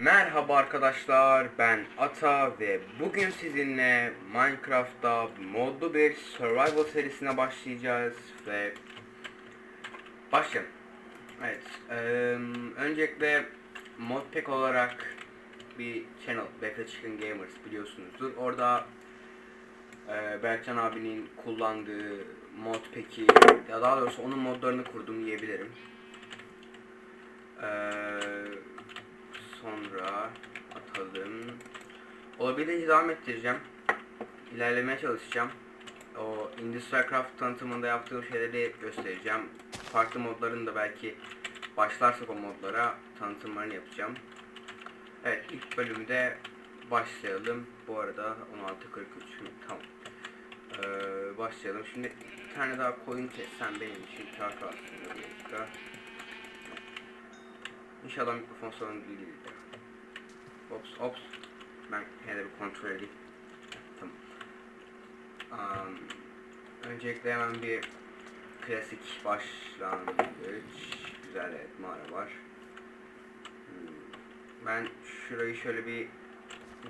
Merhaba arkadaşlar ben Ata ve bugün sizinle Minecraft'ta modlu bir survival serisine başlayacağız ve başlayalım. Evet, eee, öncelikle modpack olarak bir channel Beta Chicken Gamers biliyorsunuzdur. Orada eee Berkcan abinin kullandığı modpack'i ya daha doğrusu onun modlarını kurdum diyebilirim. Eee sonra atalım. Olabildiğince devam ettireceğim. İlerlemeye çalışacağım. O Industrial Craft tanıtımında yaptığım şeyleri göstereceğim. Farklı modların da belki başlarsak o modlara tanıtımlarını yapacağım. Evet ilk bölümde başlayalım. Bu arada 16.43 tamam. Ee, başlayalım. Şimdi bir tane daha koyun kessem benim için kâr kalsın. İnşallah mikrofon sorunu değildir. Ops ops. Ben de bir kontrol edeyim. Tamam. Um, öncelikle hemen bir klasik başlangıç. Güzel evet mağara var. Hmm, Ben şurayı şöyle bir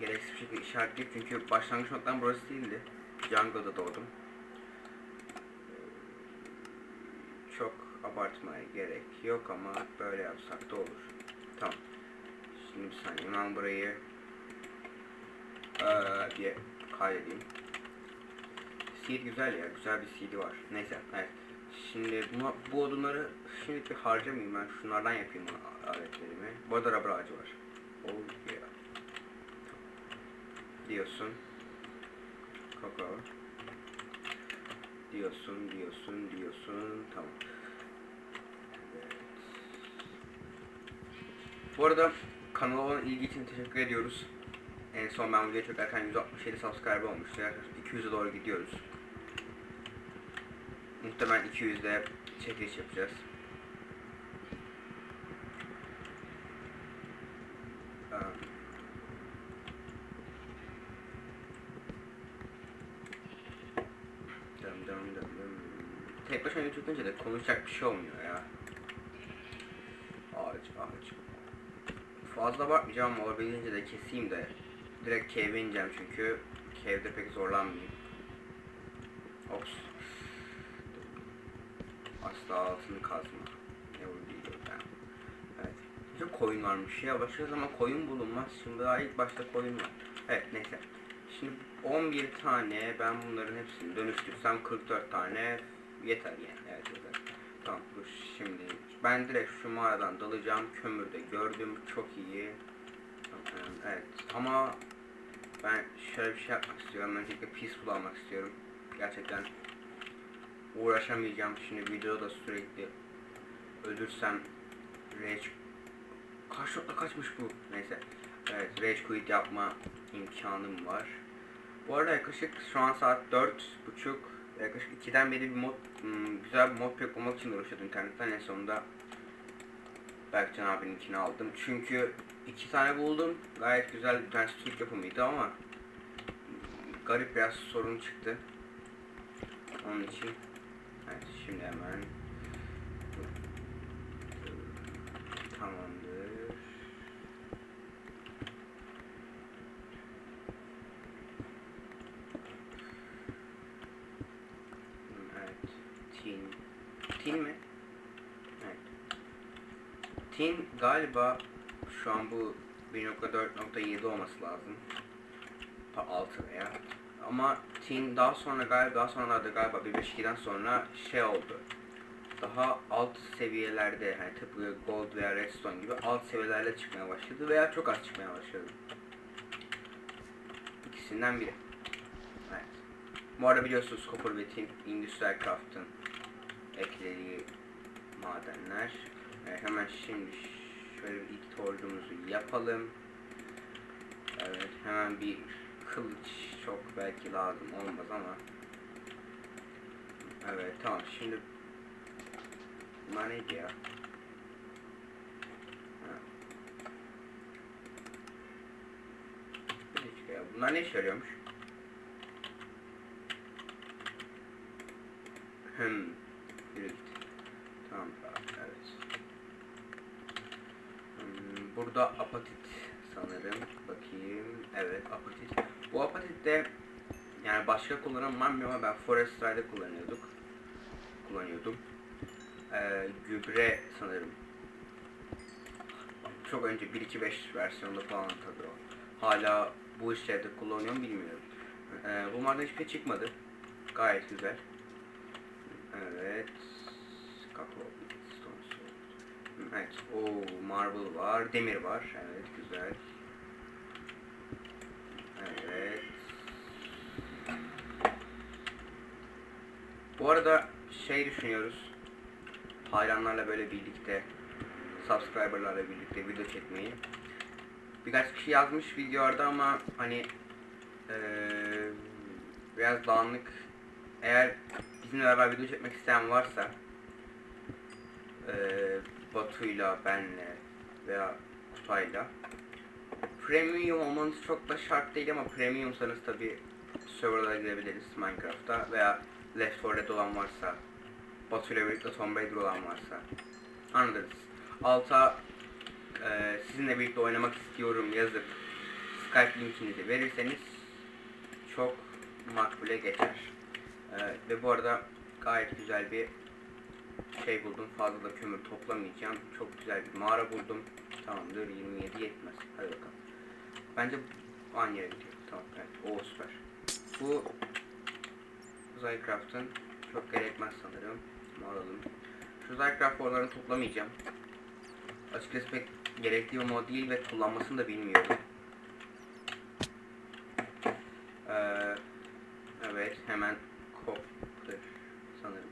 gereksiz bir şekilde işaretleyip çünkü başlangıç noktam burası değildi. Jungle'da doğdum. Çok abartmaya gerek yok ama böyle yapsak da olur. Tamam. Şimdi bir saniye ben burayı eee diye kaydedeyim. Seed güzel ya, güzel bir seed'i var. Neyse, evet. Şimdi bu, bu odunları şimdi bir harcamayayım ben şunlardan yapayım aletlerimi. Bu arada rubber ağacı var. Oh yeah. Diyorsun. Koko. Diyorsun, diyorsun, diyorsun. Tamam. Evet. Bu arada kanala olan ilgi için teşekkür ediyoruz. En son ben videoya çekerken 167 subscribe olmuştu. Yaklaşık 200'e doğru gidiyoruz. Muhtemelen 200'de çekiliş yapacağız. Aa. Dım dım dım dım. Tek başına YouTube de konuşacak bir şey olmuyor ya. Ağaç ağaç. Fazla bakmayacağım ama olabildiğince de keseyim de direkt cave'e ineceğim çünkü cave'de pek zorlanmayayım. Ops. Asla altını kazma. Ne oldu değil ben. Evet. Çok koyun varmış ya. Başka zaman koyun bulunmaz. Şimdi daha ilk başta koyun var. Evet neyse. Şimdi 11 tane ben bunların hepsini dönüştürsem 44 tane yeter yani. Evet yeter. Bu şimdi ben direkt şu mağaradan dalacağım. Kömürde gördüm. Çok iyi. Evet ama ben şöyle bir şey yapmak istiyorum. Öncelikle peaceful almak istiyorum. Gerçekten uğraşamayacağım. Şimdi videoda da sürekli ölürsem rage kaç nokta kaçmış bu? Neyse. Evet rage quit yapma imkanım var. Bu arada yaklaşık şu an saat dört buçuk yaklaşık 2'den beri bir mod hmm, güzel bir mod pack bulmak için uğraşıyordum internetten en sonunda Berkcan abininkini aldım. Çünkü iki tane buldum. Gayet güzel bir tanesi Türk yapımıydı ama garip biraz sorun çıktı. Onun için evet şimdi hemen tamamdır. Evet. Tin. Tin mi? Evet. Tin galiba şu an bu 1.4.7 olması lazım. Ta 6 veya. Ama Tin daha sonra galiba daha sonralarda galiba 1.5.2'den sonra şey oldu. Daha alt seviyelerde hani tıpkı Gold veya Redstone gibi alt seviyelerde çıkmaya başladı veya çok az çıkmaya başladı. İkisinden biri. Evet. Bu arada biliyorsunuz Copper ve Tin Industrial Craft'ın eklediği madenler. Evet, hemen şimdi şöyle bir ilk torcumuzu yapalım. Evet hemen bir kılıç çok belki lazım olmaz ama. Evet tamam şimdi Bunlar neydi ya. Bunlar ne işe yarıyormuş? Hmm. Git. Tamam. Evet. Hmm, burada apatit sanırım. Bakayım. Evet apatit. Bu apatit de yani başka kullanan var mı ama ben Forester'da kullanıyorduk. Kullanıyordum. Ee, gübre sanırım. Çok önce 1.2.5 versiyonda falan tabii o. Hala bu işlerde kullanıyorum bilmiyorum. Ee, bunlardan hiçbir şey çıkmadı. Gayet güzel. Evet. Sword. Evet. O marble var, demir var. Evet, güzel. Evet. Bu arada şey düşünüyoruz. Hayranlarla böyle birlikte, subscriberlarla birlikte video çekmeyi. Birkaç kişi yazmış videolarda ama hani eee, biraz dağınık. Eğer bizimle beraber video çekmek isteyen varsa eee Batu'yla, benle veya Kutay'la Premium olmanız çok da şart değil ama premiumsanız tabi serverlara girebiliriz Minecraft'ta veya Left 4 Dead olan varsa Batu ile birlikte Tomb Raider olan varsa anladınız. Alta e, sizinle birlikte oynamak istiyorum yazıp Skype linkinizi verirseniz çok makbule geçer. E, ve bu arada gayet güzel bir şey buldum. Fazla da kömür toplamayacağım. Çok güzel bir mağara buldum. Tamamdır 27 yetmez. Hadi bakalım. Bence aynı yere gidiyor. Tamam evet. O süper. Bu Zycraft'ın çok gerekmez sanırım. Bunu alalım. Şu Zycraft borularını toplamayacağım. Açıkçası pek gerekli bir mod değil ve kullanmasını da bilmiyorum. Ee, evet hemen copper sanırım.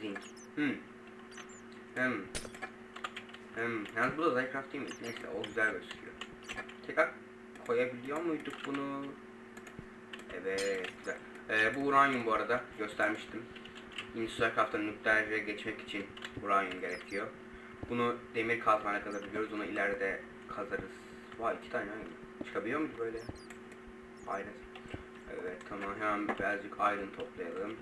Zinc. Hmm. Hmm. Yalnız bu da Zycraft değil mi? Neyse o güzel gözüküyor. Tekrar koyabiliyor muyduk bunu? Evet güzel. Ee, bu uranyum bu arada göstermiştim. Industrialcraft'tan nükleere geçmek için uranyum gerekiyor. Bunu demir kazmaya kazabiliyoruz. Onu ileride kazarız. Vay iki tane aynı. Çıkabiliyor muydu böyle? Aynen. Evet tamam hemen birazcık iron toplayalım.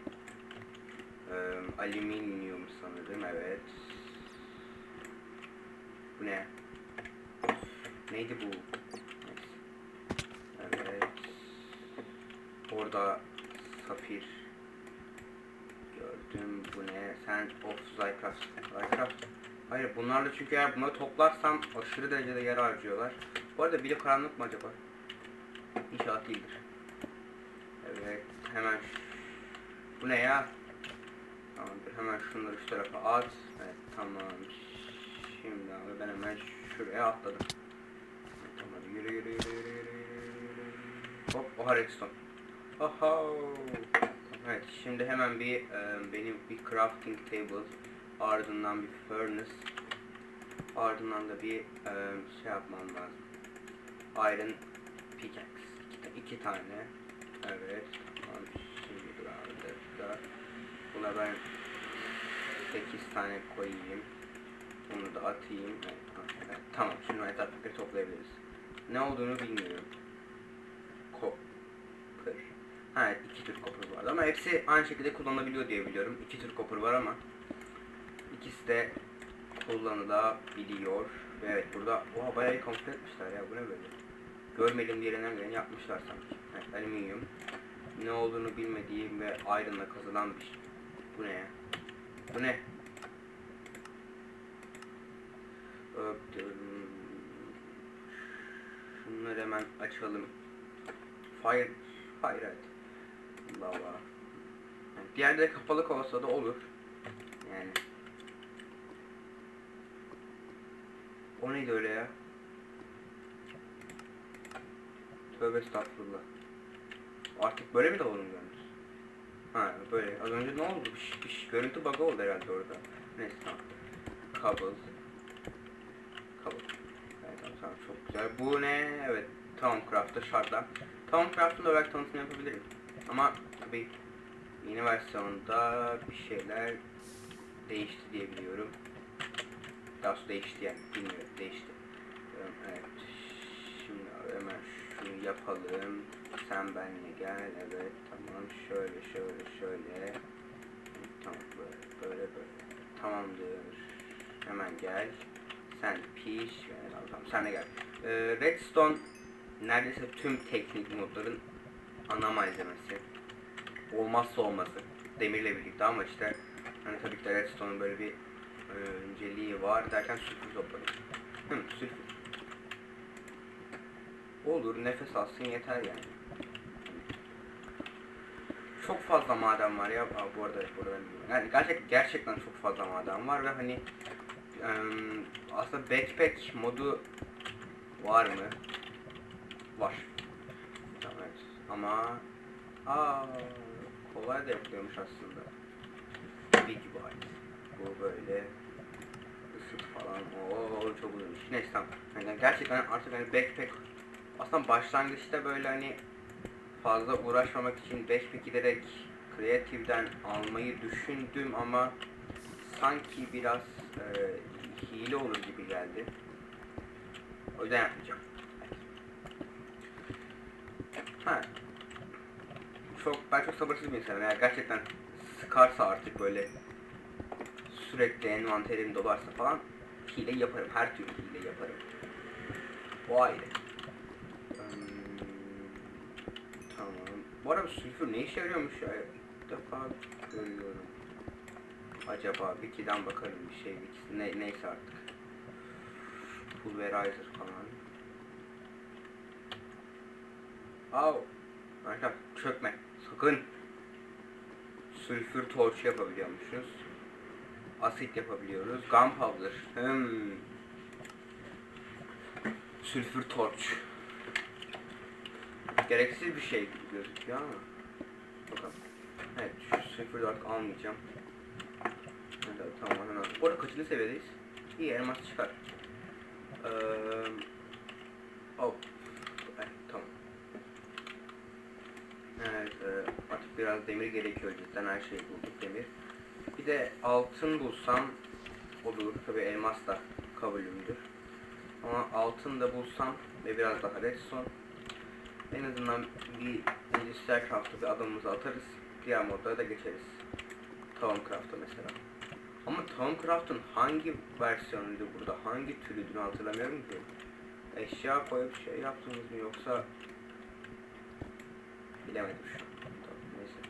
Ee, alüminyum sanırım evet. Bu ne? Neydi bu? Evet. Orada safir gördüm. Bu ne? Sen of Zycraft. Zycraft. Hayır bunlarla çünkü eğer bunları toplarsam aşırı derecede yer harcıyorlar. Bu arada biri karanlık mı acaba? İnşaat değildir. Evet hemen bu ne ya? Tamamdır hemen şunları şu tarafa at. Evet tamam. Şimdi abi ben hemen şuraya atladım. Tamam yürü yürü yürü yürü yürü. Hop oha redstone. Oho. Evet şimdi hemen bir e, benim bir crafting table ardından bir furnace ardından da bir e, şey yapmam lazım. Iron pickaxe. İki, iki tane. Evet. Tamam. Şimdi dur abi. Buna ben 8 tane koyayım. Bunu da atayım. Evet. Evet, tamam. Şimdi etraftakileri toplayabiliriz. Ne olduğunu bilmiyorum. Copper. Ha evet iki tür copper vardı ama hepsi aynı şekilde kullanılabiliyor diye biliyorum. İki tür copper var ama ikisi de kullanılabiliyor. Ve evet burada oha bayağı komple etmişler ya bu ne böyle. Görmediğim bir yerinden geleni yapmışlar sanki. Evet, alüminyum. Ne olduğunu bilmediğim ve iron'la kazılan bir şey. Bu ne ya? Bu ne? Öptüm. Şunları hemen açalım. Fire, fire evet. Lava. Yani diğerleri kapalı olsa da olur. Yani. O neydi öyle ya? Tövbe estağfurullah. Artık böyle mi dalalım yalnız? Ha böyle. Az önce ne oldu? Bir, bir görüntü bug oldu herhalde orada. Neyse tamam. Kabul. Evet tamam, çok güzel. Bu ne? Evet. Tamam Craft'ta şartlar. Tamam Craft'ın da belki tanıtımı yapabilirim. Ama tabii yeni versiyonda bir şeyler değişti diye biliyorum. Daha sonra değişti yani. Bilmiyorum. Değişti. Evet. Şimdi hemen şunu yapalım. Sen benimle gel. Evet. Tamam. Şöyle şöyle şöyle. Tamam. Böyle böyle böyle. Tamamdır. Hemen gel. Sen piş. Tamam sen de gel. Ee, Redstone neredeyse tüm teknik modların ana malzemesi. Olmazsa olmazı. Demirle birlikte ama işte hani tabii ki de Redstone'un böyle bir e, önceliği var derken sülfür topladım. Hı, sülfür. Olur nefes alsın yeter yani. Çok fazla maden var ya bu arada bu arada yani gerçek gerçekten çok fazla maden var ve hani em, aslında backpack modu var mı? Var. Tamam, evet. Ama aa kolay da yapılıyormuş aslında. Big Bite. Bu böyle ısıt falan. Oo çok uzunmuş. Neyse tamam. Yani gerçekten artık hani backpack aslında başlangıçta böyle hani fazla uğraşmamak için backpack giderek Creative'den almayı düşündüm ama sanki biraz e, hile olur gibi geldi. O yüzden yapmayacağım. Ha. Çok ben çok sabırsız bir insanım. Eğer gerçekten sıkarsa artık böyle sürekli envanterim dolarsa falan hile yaparım. Her türlü hile yaparım. O ayrı. Hmm. Bu arada sülfür ne işe yarıyormuş ya? İlk defa görüyorum. Acaba Wiki'den bakarım bir şey. Wiki, ne, neyse artık. Pulverizer falan. Au. Arkadaşlar çökme. Sakın. Sülfür torç yapabiliyormuşuz. Asit yapabiliyoruz. Gunpowder. Hmm. Sülfür torç. Gereksiz bir şey gözüküyor ama. Bakalım. Evet şu sülfür artık almayacağım. Evet, tamam hemen. Bu arada kaçıncı seviyedeyiz? İyi elmas çıkar. Eee... Oh. Ay, tamam. Evet, e, artık biraz demir gerekiyor cidden her şeyi bulduk demir. Bir de altın bulsam olur. Tabi elmas da kabulümdür. Ama altın da bulsam ve biraz daha redstone en azından bir endüstriyel craft'a bir adımımızı atarız. Diğer modlara da geçeriz. Town craft'a mesela. Ama Town craft'ın hangi versiyonuydu burada? Hangi türüydü hatırlamıyorum ki. Eşya koyup şey yaptınız mı yoksa bilemedim şu an. Tamam, neyse.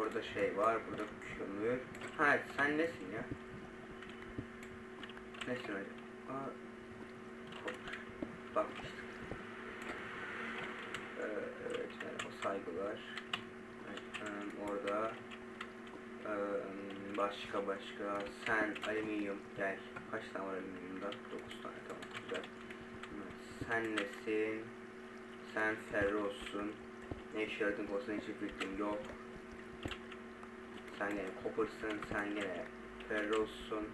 Orada şey var, burada kömür. Ha sen nesin ya? Nesin acaba? Aa. Ee, evet, merhaba, saygılar. Evet, orada başka başka sen alüminyum gel. Kaç tane var alüminyumda? 9 tane tamam güzel. Sen nesin? Sen ferrosun. Ne işe yaradın olsan hiç fikrim yok. Sen gene coppersın, sen gene ferrosun.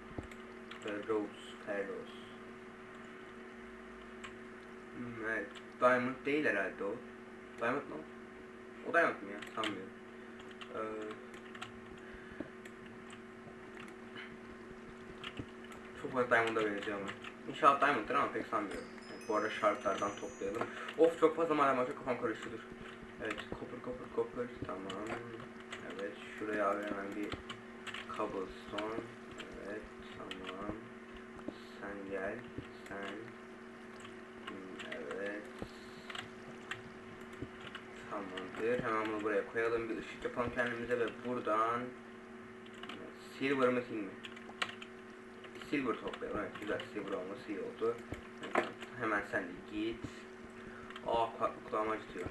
Ferros, ferros. Hmm, evet. Diamond değil herhalde o. Diamond mı? O Diamond mı ya? Sanmıyorum. Ee, çok fazla Diamond'a benziyor ama. İnşallah Diamond'dır ama pek sanmıyorum. Bu arada şartlardan toplayalım. Of çok fazla maden var. Çok kafam karıştı dur. Evet. Copper, copper, copper. Tamam. Evet. Şuraya abi hemen bir cobblestone. Evet. Tamam. Sen gel. Sen. Evet. Tamamdır. Hemen bunu buraya koyalım. Bir ışık yapalım kendimize ve buradan silver mı sil mi? Silver toplayalım. Evet güzel. Silver olması iyi oldu. Hemen sen de git. Aa kulak- kulağım acıtıyor.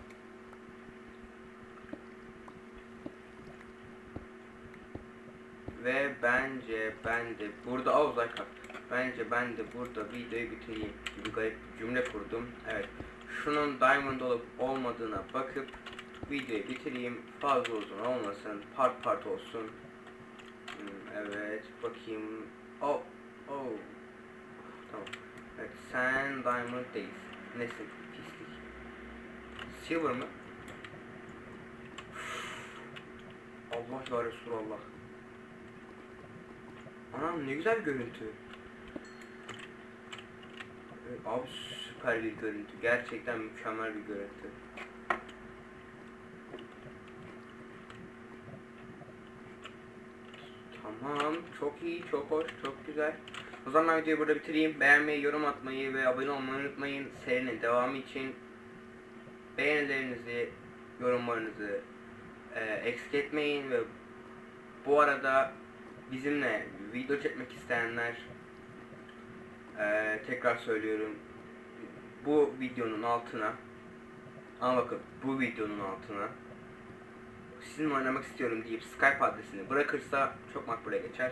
Ve bence ben de burada Aa uzay kalk. Bence ben de burada videoyu bitireyim gibi garip bir cümle kurdum. Evet. Şunun diamond olup olmadığına bakıp videoyu bitireyim. Fazla uzun olmasın. Part part olsun. Hmm, Evet. Bakayım. Oh. Oh. Tamam. Evet. Sen diamond değilsin. Nesin? Pislik. Silver mı? Allah ya Resulallah. Anam ne güzel görüntü. Evet, Abi süper bir görüntü. Gerçekten mükemmel bir görüntü. Tamam. Çok iyi, çok hoş, çok güzel. O zaman videoyu burada bitireyim. Beğenmeyi, yorum atmayı ve abone olmayı unutmayın. Serinin devamı için beğenilerinizi, yorumlarınızı e, eksik etmeyin ve bu arada bizimle video çekmek isteyenler e, tekrar söylüyorum bu videonun altına ama bakın bu videonun altına sizinle oynamak istiyorum deyip Skype adresini bırakırsa çok makbule geçer.